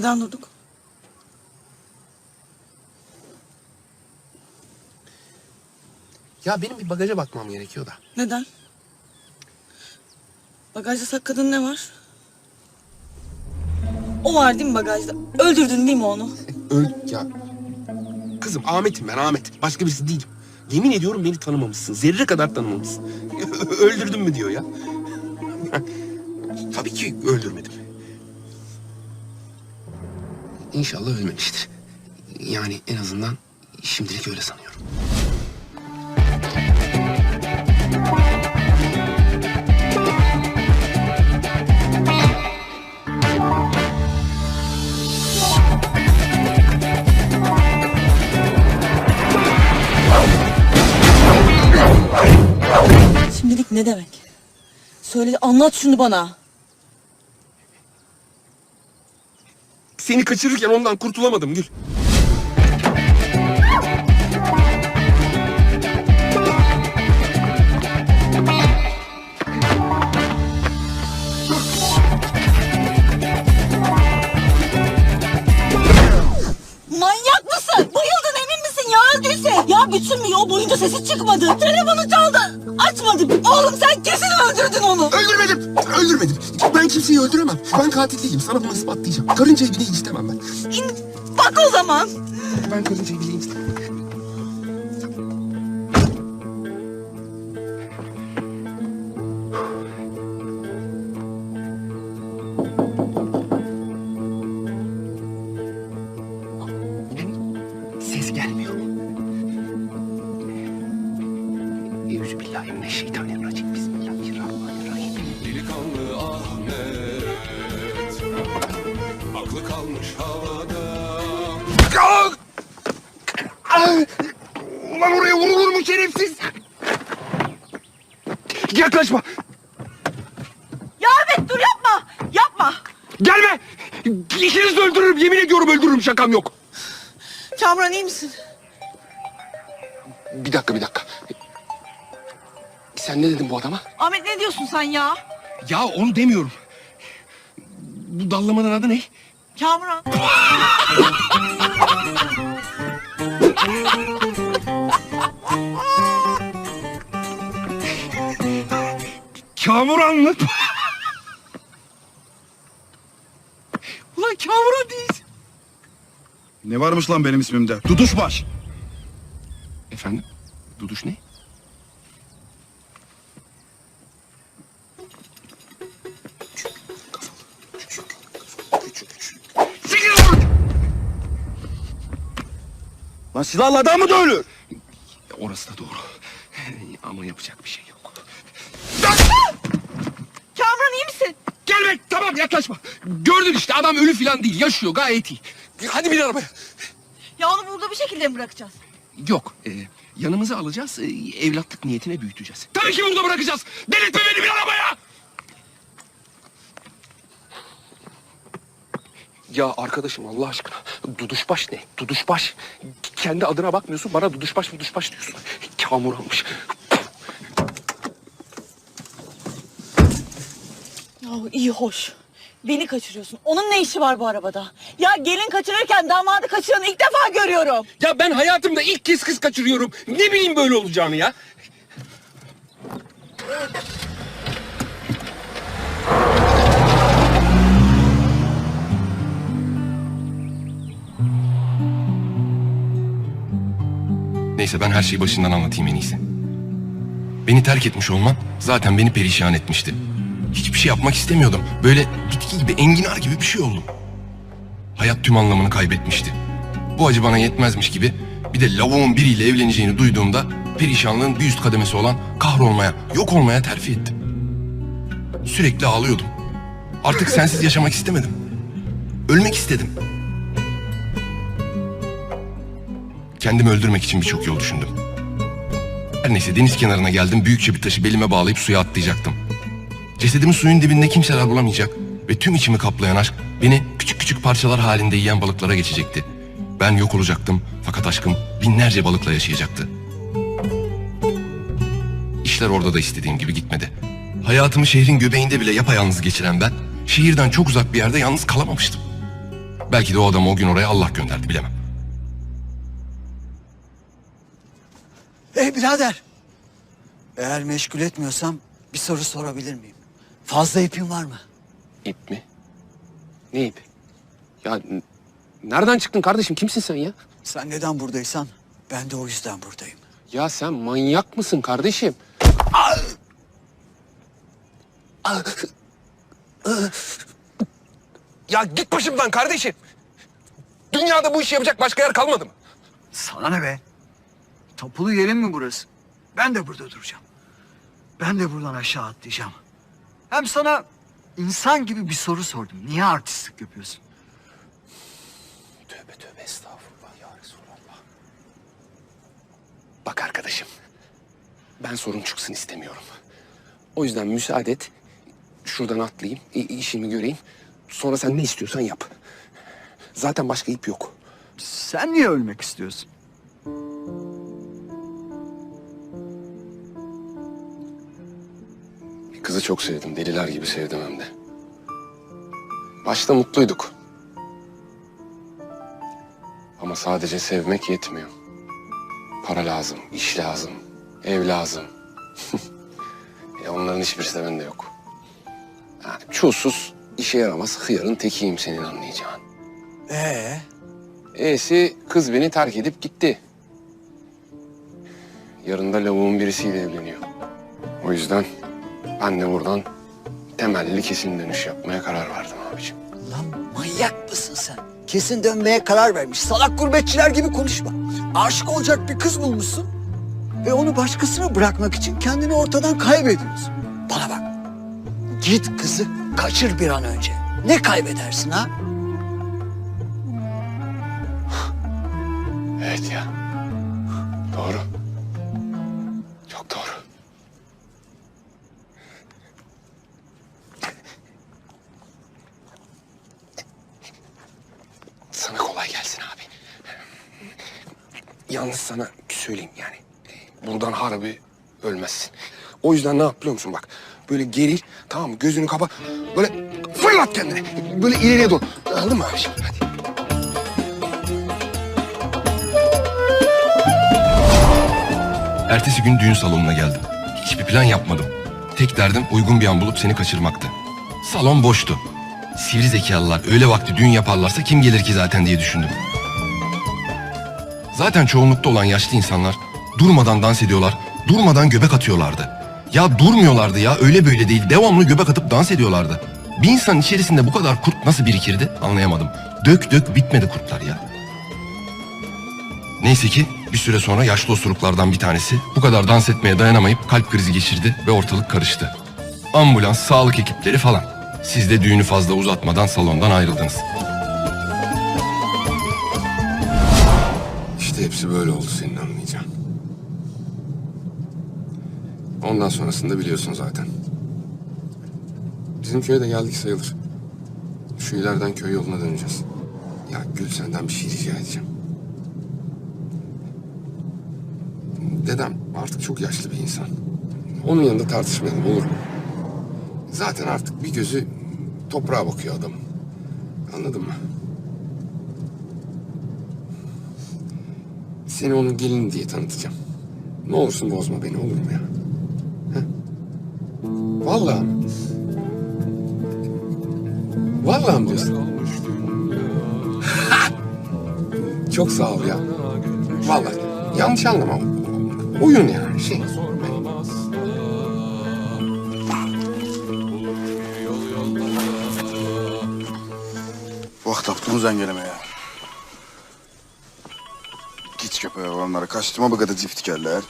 Neden durduk? Ya benim bir bagaja bakmam gerekiyor da. Neden? Bagajda sakladığın ne var? O var değil mi bagajda? Öldürdün değil mi onu? Öl ya. Kızım Ahmet'im ben Ahmet. Başka birisi değilim. Yemin ediyorum beni tanımamışsın. Zerre kadar tanımamışsın. Öldürdün mü diyor ya. Tabii ki öldürmedim. İnşallah ölmemiştir. Yani en azından şimdilik öyle sanıyorum. Şimdilik ne demek? Söyle anlat şunu bana. Seni kaçırırken ondan kurtulamadım Gül. Manyak mısın? Bayıldın emin misin ya öldüyse? Ya bütün bir yol boyunca sesi çıkmadı. Telefonu çaldı. Açmadı. Oğlum sen kesin öldürdün onu. Öldürmedim. Öldürmedim. Ben kimseyi öldüremem. Ben katil değilim. Sana bunu ispatlayacağım. Karıncayı bile istemem ben. İn, bak o zaman. Ben karıncayı bile istemem. Ses gelmiyor. Euzubillahimineşşeytanirracim. Şerefsiz? Yaklaşma. Ya evet dur yapma. Yapma. Gelme. İkinizi de öldürürüm. Yemin ediyorum öldürürüm. Şakam yok. Kamuran iyi misin? Bir dakika bir dakika. Sen ne dedin bu adama? Ahmet ne diyorsun sen ya? Ya onu demiyorum. Bu dallamanın adı ne? Kamuran. Kamuran mı? Ulan Kamuran değilsin. Ne varmış lan benim ismimde? Duduşbaş. Efendim? Duduş ne? Lan silahlı adam mı da ölür? Orası da doğru. Ama yapacak bir şey yok. Gelme tamam yaklaşma. Gördün işte adam ölü falan değil yaşıyor gayet iyi. Hadi bin arabaya. Ya onu burada bir şekilde mi bırakacağız? Yok e, yanımıza alacağız e, evlatlık niyetine büyüteceğiz. Tabii ki burada bırakacağız. Delirtme beni bin arabaya. Ya arkadaşım Allah aşkına Duduşbaş ne? Duduşbaş. Kendi adına bakmıyorsun bana Duduşbaş Duduşbaş diyorsun. Kamuranmış. Ya iyi hoş. Beni kaçırıyorsun. Onun ne işi var bu arabada? Ya gelin kaçırırken damadı kaçıranı ilk defa görüyorum. Ya ben hayatımda ilk kez kız kaçırıyorum. Ne bileyim böyle olacağını ya. Neyse ben her şeyi başından anlatayım en iyisi. Beni terk etmiş olman zaten beni perişan etmişti. Hiçbir şey yapmak istemiyordum. Böyle bitki gibi, enginar gibi bir şey oldum. Hayat tüm anlamını kaybetmişti. Bu acı bana yetmezmiş gibi bir de lavuğun biriyle evleneceğini duyduğumda perişanlığın bir üst kademesi olan kahrolmaya, yok olmaya terfi ettim. Sürekli ağlıyordum. Artık sensiz yaşamak istemedim. Ölmek istedim. Kendimi öldürmek için birçok yol düşündüm. Her neyse deniz kenarına geldim. Büyükçe bir taşı belime bağlayıp suya atlayacaktım. Cesedimi suyun dibinde kimseler bulamayacak ve tüm içimi kaplayan aşk beni küçük küçük parçalar halinde yiyen balıklara geçecekti. Ben yok olacaktım fakat aşkım binlerce balıkla yaşayacaktı. İşler orada da istediğim gibi gitmedi. Hayatımı şehrin göbeğinde bile yapayalnız geçiren ben, şehirden çok uzak bir yerde yalnız kalamamıştım. Belki de o adamı o gün oraya Allah gönderdi bilemem. Ey birader. Eğer meşgul etmiyorsam bir soru sorabilir miyim? Fazla ipin var mı? İp mi? Ne ip? Ya nereden çıktın kardeşim? Kimsin sen ya? Sen neden buradaysan ben de o yüzden buradayım. Ya sen manyak mısın kardeşim? Ya git başımdan kardeşim. Dünyada bu işi yapacak başka yer kalmadı mı? Sana ne be? Tapulu yerin mi burası? Ben de burada duracağım. Ben de buradan aşağı atlayacağım. Hem sana insan gibi bir soru sordum. Niye artistlik yapıyorsun? Tövbe tövbe estağfurullah ya Resulallah. Bak arkadaşım. Ben sorun çıksın istemiyorum. O yüzden müsaade et. Şuradan atlayayım, işimi göreyim. Sonra sen ne istiyorsan yap. Zaten başka ip yok. Sen niye ölmek istiyorsun? Kızı çok sevdim. Deliler gibi sevdim hem de. Başta mutluyduk. Ama sadece sevmek yetmiyor. Para lazım, iş lazım, ev lazım. e onların hiçbirisi de bende yok. Yani çulsuz, işe yaramaz hıyarın tekiyim senin anlayacağın. Ee, E'si kız beni terk edip gitti. Yarın da lavuğun birisiyle evleniyor. O yüzden ben de buradan temelli kesin dönüş yapmaya karar verdim abiciğim. lan manyak mısın sen? Kesin dönmeye karar vermiş. Salak gurbetçiler gibi konuşma. Aşık olacak bir kız bulmuşsun. Ve onu başkasına bırakmak için kendini ortadan kaybediyorsun. Bana bak. Git kızı kaçır bir an önce. Ne kaybedersin ha? Evet ya. Doğru. Yalnız sana bir söyleyeyim yani. Buradan harbi ölmezsin. O yüzden ne yap musun bak. Böyle geril tamam mı gözünü kapa. Böyle fırlat kendini. Böyle ileriye doğru. Anladın mı abiciğim? Hadi. Ertesi gün düğün salonuna geldim. Hiçbir plan yapmadım. Tek derdim uygun bir an bulup seni kaçırmaktı. Salon boştu. Sivri zekalılar öyle vakti düğün yaparlarsa kim gelir ki zaten diye düşündüm. Zaten çoğunlukta olan yaşlı insanlar durmadan dans ediyorlar, durmadan göbek atıyorlardı. Ya durmuyorlardı ya öyle böyle değil devamlı göbek atıp dans ediyorlardı. Bir insan içerisinde bu kadar kurt nasıl birikirdi anlayamadım. Dök dök bitmedi kurtlar ya. Neyse ki bir süre sonra yaşlı osuruklardan bir tanesi bu kadar dans etmeye dayanamayıp kalp krizi geçirdi ve ortalık karıştı. Ambulans, sağlık ekipleri falan. Siz de düğünü fazla uzatmadan salondan ayrıldınız. İşte hepsi böyle oldu senin anlayacağın. Ondan sonrasını da biliyorsun zaten. Bizim köye de geldik sayılır. Şu ileriden köy yoluna döneceğiz. Ya Gül senden bir şey rica edeceğim. Dedem artık çok yaşlı bir insan. Onun yanında tartışmayalım olur mu? Zaten artık bir gözü toprağa bakıyor adamın. Anladın mı? Seni onun gelini diye tanıtacağım. Ne olursun bozma beni olur mu ya? Heh. Vallahi. mi? Vallahi mi diyorsun? Çok sağ ol ya. Vallahi yanlış anlama. Oyun yani şey. Vah taptunuz engeleme ya. Git köpeğe onlara kaçtığıma bu kadar ziftikarlar.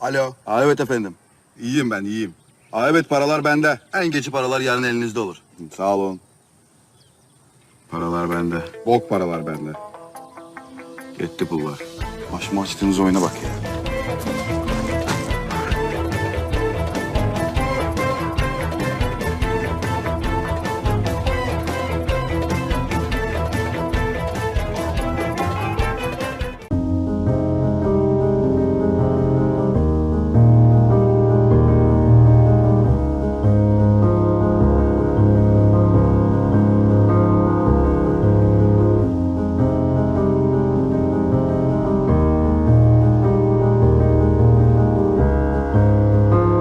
Alo. Ha, evet efendim. İyiyim ben iyiyim. Ha, evet paralar bende. En geçi paralar yarın elinizde olur. Sağ olun. Paralar bende. Bok paralar bende. Gitti pullar. Maç mı açtığınız oyuna bak ya.